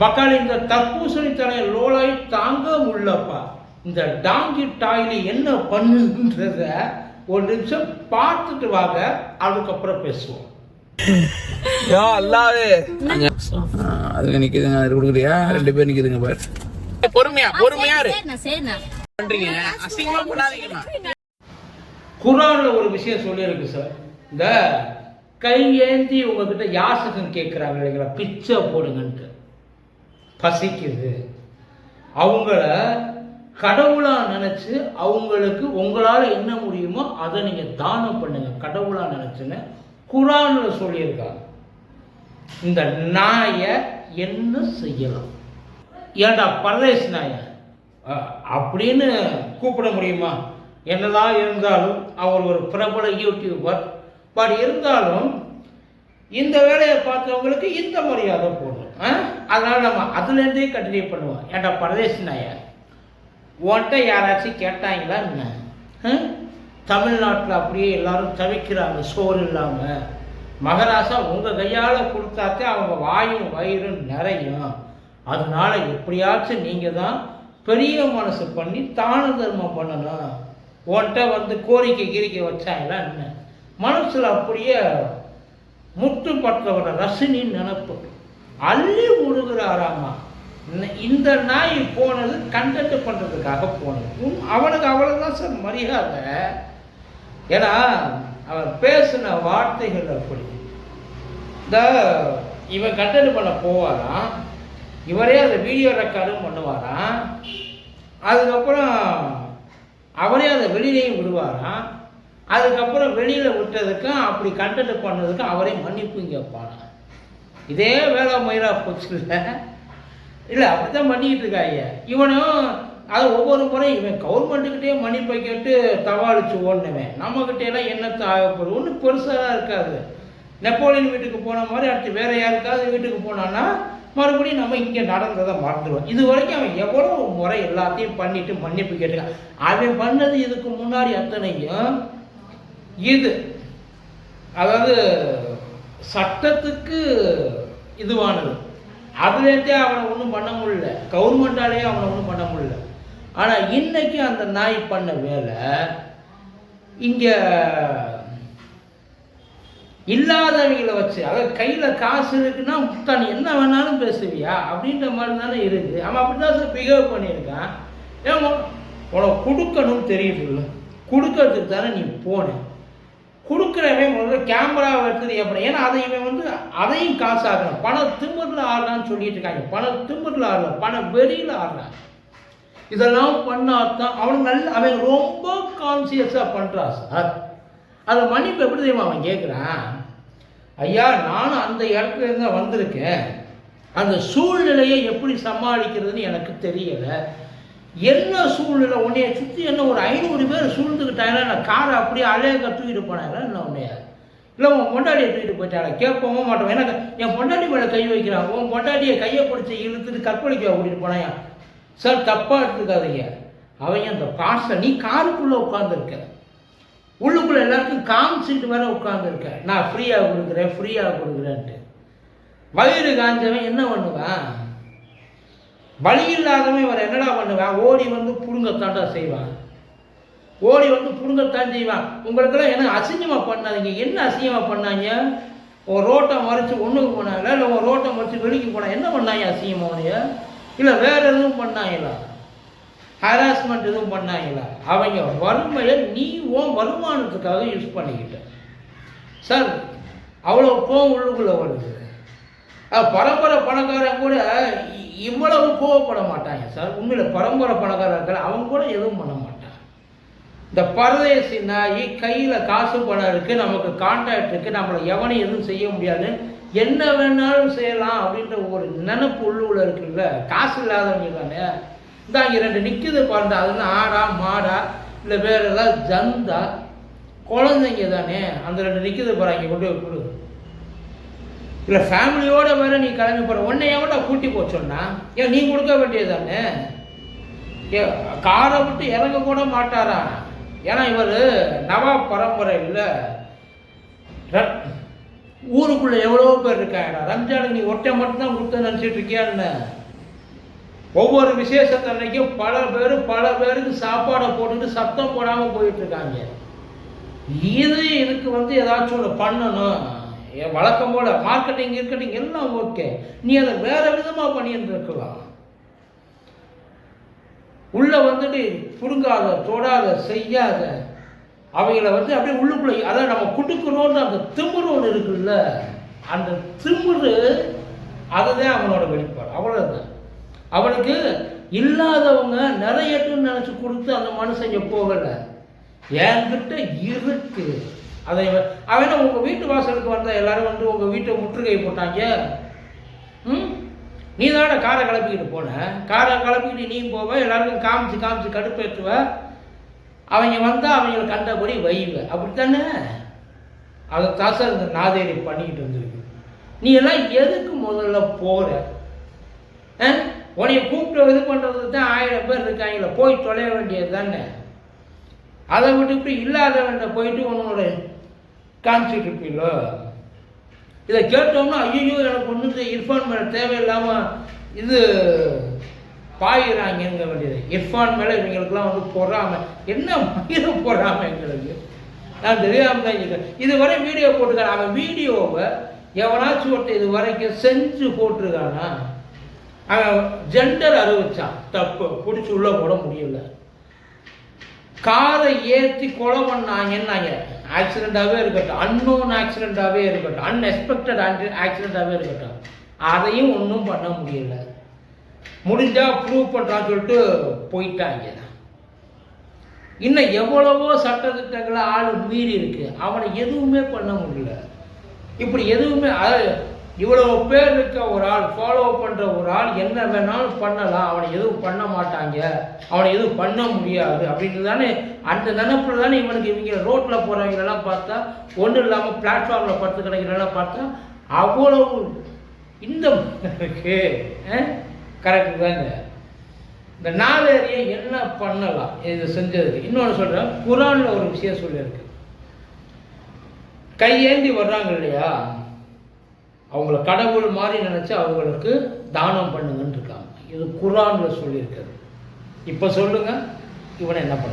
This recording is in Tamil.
பக்காளி இந்த தர்பூசணி தலைய லோலாய் தாங்க முடியலப்பா. இந்த டாங்கி டாய்லி என்ன பண்ணுன்றத ஒரு நிமிஷம் பார்த்துட்டு வாங்க அதுக்கப்புறம் பேசுவோம். யா அல்லாவே. அதுங்க நிக்குதுங்க அது கொடுக்குறியா? ரெண்டு பேர் நிக்குதுங்க பாரு. பொறுமையா பொறுமையா பண்றீங்க. அசிங்கமா பண்ணாதீங்கம்மா குரான்ல ஒரு விஷயம் சொல்லியிருக்கு சார். இந்த கையேந்தி உங்ககிட்ட யாசகம் கேட்குறாங்க இல்லைங்களா? பிச்சை போடுங்கன்ட்டு. பசிக்குது. அவங்கள கடவுளாக நினச்சி அவங்களுக்கு உங்களால் என்ன முடியுமோ அதை நீங்கள் தானம் பண்ணுங்கள் கடவுளாக நினச்சின்னு குரான்ல சொல்லியிருக்காங்க. இந்த நாயை என்ன செய்யலாம்? ஏன்டா பரதேஷ் நாய? அப்படின்னு கூப்பிட முடியுமா? என்னதான் இருந்தாலும் அவர் ஒரு பிரபல யூடியூபர் பட் இருந்தாலும் இந்த வேலையை பார்த்தவங்களுக்கு இந்த மரியாதை போடும் ஆ? அதனால நம்ம அதுலேருந்தே கண்டினியூ பண்ணுவோம். ஏன்டா பரதேஷ் உன்கிட்ட யாராச்சும் கேட்டாங்களா என்ன? தமிழ்நாட்டில் அப்படியே எல்லாரும் தவிக்கிறாங்க சோறு இல்லாமல் மகராசா உங்கள் கையால் கொடுத்தாத்தே அவங்க வாயும் வயிறும் நிறையும். அதனால எப்படியாச்சும் நீங்கள் தான் பெரிய மனசு பண்ணி தான தர்மம் பண்ணணும். உன்கிட்ட வந்து கோரிக்கை கீரிக்கை வச்சாங்களா என்ன? மனசில் அப்படியே முத்து பட்டவர ரசினி நினப்பு. அள்ளி முழுகிறாராமா இந்த- இந்த நாய் போனது கண்டக்ட் பண்ணுறதுக்காக போனது. அவனுக்கு அவ்வளோதான் சார் மரியாதை. ஏன்னா அவன் பேசின வார்த்தைகள் அப்படி. இந்த இவன் கண்டென்ட் பண்ண போவாராம். இவரே அதை வீடியோ ரெக்கார்டும் பண்ணுவாராம். அதுக்கப்புறம் அவரே அதை வெளியிலையும் விடுவாராம். அதுக்கப்புறம் வெளியில் விட்டதுக்கும் அப்படி கண்டென்ட் பண்ணதுக்கும் அவரே மன்னிப்பு கேட்பானா இதே வேலை மயிரா போச்சு இல்லை இல்லை அப்படி தான் பண்ணிக்கிட்டு இருக்காங்க இவனும் அது ஒவ்வொரு முறையும் இவன் கவர்மெண்ட்டுக்கிட்டே மன்னிப்பை கேட்டு தவாளிச்சு ஓடினவன். நம்மக்கிட்ட எல்லாம் என்ன ஆகப்படும் ஒன்றும் பெருசாக இருக்காது. நெப்போலியன் வீட்டுக்கு போன மாதிரி அடுத்து வேற யாருக்காவது வீட்டுக்கு போனான்னா மறுபடியும் நம்ம இங்கே நடந்ததை மறந்துடுவோம். இது வரைக்கும் அவன் எவ்வளோ முறை எல்லாத்தையும் பண்ணிட்டு மன்னிப்பு கேட்டுக்கான் அவன் பண்ணது இதுக்கு முன்னாடி அத்தனையும் இது. அதாவது சட்டத்துக்கு இதுவானது. அதுலேருந்தே அவனை ஒன்றும் பண்ண முடியல. கவர்மெண்டாலேயே அவனை ஒன்றும் பண்ண முடியல. ஆனால் இன்னைக்கு அந்த நாய் பண்ண வேலை இங்கே இல்லாதவங்களை வச்சு அதாவது கையில் காசு இருக்குன்னா தான் என்ன வேணாலும் பேசுவியா? அப்படின்ற மாதிரி தானே இருக்குது அவன் அப்படி தான் சார் பிஹேவ் பண்ணியிருக்கான். ஏன் உனக்கு கொடுக்கணும்னு தெரியுதுல்ல கொடுக்கறதுக்கு தானே நீ போனேன் கொடுக்குறவன் முதல்ல கேமராவை எடுத்தது எப்படி? ஏன்னா அதை இவன் வந்து அதையும் காசு ஆகணும் பண திமிரில் ஆடுறான்னு சொல்லிட்டு இருக்காங்க. பண திமிரில் ஆடல பண வெளியில் ஆடுறான். இதெல்லாம் பண்ணாதான் அவன் நல்ல அவன் ரொம்ப கான்சியஸாக பண்ணுறான் சார் அதை மன்னிப்பு எப்படி தெரியுமா அவன் கேட்குறான் ஐயா நானும் அந்த இடத்துல இருந்தால் தான் வந்திருக்கேன். அந்த சூழ்நிலையை எப்படி சமாளிக்கிறதுன்னு எனக்கு தெரியலை. என்ன சூழ்நிலை? உன்னைய சுற்றி என்ன ஒரு ஐநூறு பேர் சூழ்ந்துக்கிட்டாங்கன்னா நான் காரை அப்படியே அழகாக தூக்கிட்டு போனாங்களா? என்ன உன்னைய? இல்லை உன் பொண்டாடியை தூக்கிட்டு போயிட்டாங்க கேட்கவும் மாட்டோம்? ஏன்னா என் பொண்டாட்டி மேலே கை வைக்கிறான் உன் பொண்டாடியை கையை பிடிச்சி இழுத்துட்டு கற்பழிக்க கூட்டிகிட்டு போனாயா? சார் தப்பாக எடுத்துக்காதீங்க. அவன் அந்த பாசை நீ காருக்குள்ளே உட்காந்துருக்க உள்ளுக்குள்ளே எல்லாருக்கும் காமிச்சிட்டு வேற உட்காந்துருக்க நான் ஃப்ரீயாக கொடுக்குறேன் ஃப்ரீயாக கொடுக்குறேன்ட்டு. வயிறு காஞ்சவன் என்ன பண்ணுவான்? வழி இல்லாதவன் இவர் என்னடா பண்ணுவான் ஓடி வந்து புடுங்கத்தாண்டா செய்வான் ஓடி வந்து புடுங்கத்தான் செய்வான் உங்களுக்கெல்லாம் என்ன அசிங்கமாக பண்ணாதீங்க. என்ன அசிங்கமாக பண்ணாங்க? உன் ரோட்டை மறைச்சு ஒன்றுக்கு போனாங்களா இல்லை உன் ரோட்டை மறைச்சி வெளிக்கு போனா என்ன பண்ணாங்க அசிங்கமாக உனைய இல்லை வேற எதுவும் பண்ணாங்களா? ஹராஸ்மெண்ட் எதுவும் பண்ணாங்களா? அவங்க வறுமையை நீ உன் வருமானத்துக்காக யூஸ் பண்ணிக்கிட்ட. சார் அவ்வளோ கோவம் உள்ளுக்குள்ளே வருது. பரம்பரை பணக்காரன் கூட இவ்வளவு கோவப்பட மாட்டாங்க. சார் உண்மையில் பரம்பரை பணக்காரர்கள் அவங்க கூட எதுவும் பண்ண மாட்டான் இந்த பரதேசி நாய் கையில் காசு பணம் இருக்குது நமக்கு கான்டாக்ட் இருக்குது நம்மளை எவனையும் எதுவும் செய்ய முடியாது. என்ன வேணாலும் செய்யலாம் அப்படின்ற ஒரு நினப்பு உள்ளுக்குள்ள இருக்குல்ல. காசு இல்லாதவங்க தானே. இந்த இங்கே ரெண்டு நிற்குது பாருங்க அதுன்னு ஆடா மாடா இல்லை வேறு ஏதாவது ஜந்தா குழந்தைங்க தானே. அந்த ரெண்டு நிற்குது பாரு இங்கே கொண்டு போய் கொடு. இல்லை ஃபேமிலியோட வேற நீ கிளம்பி போகிற உன்னை எவன்டா கூட்டி போக சொன்னா ஏன் நீ கொடுக்க வேண்டியது தானே ஏ காரை விட்டு இறங்க கூட மாட்டாரா? ஏன்னா இவர் நவாப் பரம்பரை இல்லை. ஊருக்குள்ள எவ்வளோ பேர் இருக்காங்கடா. ரம்ஜானுக்கு நீ ஒட்டை மட்டும்தான் கொடுத்து நினச்சிட்டு இருக்கியான்னு ஒவ்வொரு விசேஷத்து அன்னைக்கும் பல பேர் பல பேருக்கு சாப்பாடை போட்டுட்டு சத்தம் போடாமல் போயிட்டு இருக்காங்க. இது இதுக்கு வந்து ஏதாச்சும் ஒன்று பண்ணணும். வழக்கம் போல மார்க்கெட்டிங் இருக்கட்டிங் எல்லாம் ஓகே நீ அதை வேற விதமாக பண்ணிட்டு இருக்கலாம் உள்ள வந்துட்டு புடுங்காத தொடாத செய்யாத அவங்கள வந்து அப்படியே உள்ளுக்குள்ளே அதை நம்ம குடுக்கணும்னு அந்த திமிரு ஒன்று இருக்குல்ல அந்த திரும்புரு அதை தான் அவனோட வெளிப்பாடு. அவ்வளோதான் அவனுக்கு இல்லாதவங்க நிறையட்டுன்னு நினச்சி கொடுத்து அந்த மனுஷங்க போகலை. என்கிட்ட இருக்கு. அதை அவன் என்ன உங்கள் வீட்டு வாசலுக்கு வந்தால் எல்லாரும் வந்து உங்கள் வீட்டை முற்றுகை போட்டாங்க? ம்? நீ தானே காரை கிளப்பிக்கிட்டு போன? காரை கிளப்பிக்கிட்டு நீ போவ எல்லாருக்கும் காமிச்சு காமிச்சு கடுப்பேற்றுவ அவங்க வந்தால் அவங்களை கண்டபடி வைவ. அப்படித்தானே? அதை தாசர் இந்த நாதேரி பண்ணிக்கிட்டு வந்துருக்கு நீ எல்லாம் எதுக்கு முதல்ல போகிற உன்னைய கூப்பிட்டு இது பண்ணுறது தான் ஆயிரம் பேர் இருக்காங்களே போய் தொலைய வேண்டியது தானே? அதை விட்டுவிட்டு இல்லாதவன்ட்ட போயிட்டு உன்னோட காமிச்சிட்டு இருப்பீங்களோ இதை கேட்டோம்னா ஐயோ எனக்கு ஒன்று இந்த இர்ஃபான் மேலே தேவையில்லாமல் இது பாயிறாங்கங்க வேண்டியது. இர்ஃபான் மேலே இவங்களுக்குலாம் வந்து பொறாம. என்ன மயிர பொறாம எங்களுக்கு? நான் தெரியாமல் தான் இதுவரை வீடியோ போட்டுருக்கான் அவன் வீடியோவை எவனாச்சும் ஒருத்தர் இது வரைக்கும் செஞ்சு போட்டிருக்கானா? அவன் ஜெண்டர் அறிவிச்சான். தப்பு. பிடிச்சி உள்ளே போட முடியல. காரை ஏற்றி கொலை பண்ணாங்கன்னாங்க. ஆக்சிடெண்ட்டாகவே இருக்கட்டும். அன்னோன் ஆக்சிடெண்ட்டாகவே இருக்கட்டும். அன்எக்ஸ்பெக்டட் ஆக்சிடெண்ட்டாகவே இருக்கட்டும். அதையும் ஒன்றும் பண்ண முடியல. முடிஞ்சால் ப்ரூவ் பண்ணுறான்னு சொல்லிட்டு போயிட்டாங்க. இன்னும் எவ்வளவோ சட்டத்திட்டங்களை ஆள் மீறி இருக்கு. அவனை எதுவுமே பண்ண முடியல. இப்படி எதுவுமே அதாவது இவ்வளவு பேர் இருக்க ஒரு ஆள் ஃபாலோ பண்ணுற ஒரு ஆள் என்ன வேணாலும் பண்ணலாம். அவனை எதுவும் பண்ண மாட்டாங்க. அவனை எதுவும் பண்ண முடியாது. அப்படின்னு தானே அந்த நினைப்புல தானே இவனுக்கு இவங்க ரோட்டில் போகிறவங்களெல்லாம் பார்த்தா ஒன்றும் இல்லாமல் பிளாட்ஃபார்மில் படுத்து கிடைக்கிறதெல்லாம் பார்த்தா அவ்வளவு இந்த கரெக்டு தாங்க இந்த நாலேரியை என்ன பண்ணலாம்? இது செஞ்சதுக்கு. இன்னொன்று சொல்கிறேன் குரானில் ஒரு விஷயம் சொல்லியிருக்கு. கையேந்தி வர்றாங்க இல்லையா? அவங்கள கடவுள் மாதிரி நினச்சி அவங்களுக்கு தானம் பண்ணுங்கன்னு இருக்காங்க இது குரானில் சொல்லியிருக்கிறது. இப்போ சொல்லுங்கள் இவனை என்ன பண்ண